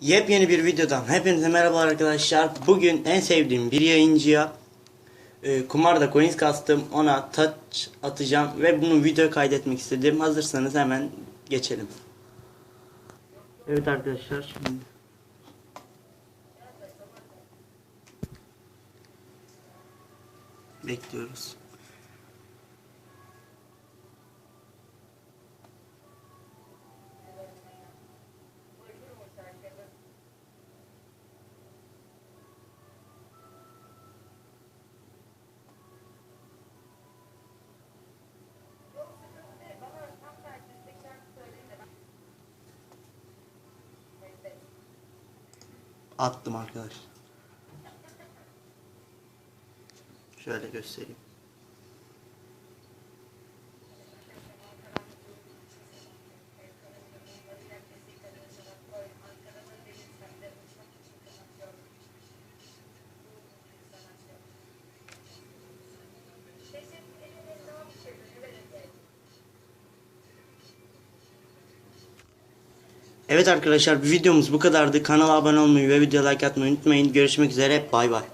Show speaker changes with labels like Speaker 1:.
Speaker 1: Yepyeni bir videodan hepinize merhabalar arkadaşlar. Bugün en sevdiğim bir yayıncıya e, kumarda coins kastım. Ona touch atacağım ve bunu video kaydetmek istedim. Hazırsanız hemen geçelim. Evet arkadaşlar şimdi. Bekliyoruz. Attım arkadaşlar. Şöyle göstereyim. Evet arkadaşlar videomuz bu kadardı. Kanala abone olmayı ve video like atmayı unutmayın. Görüşmek üzere. Bay bay.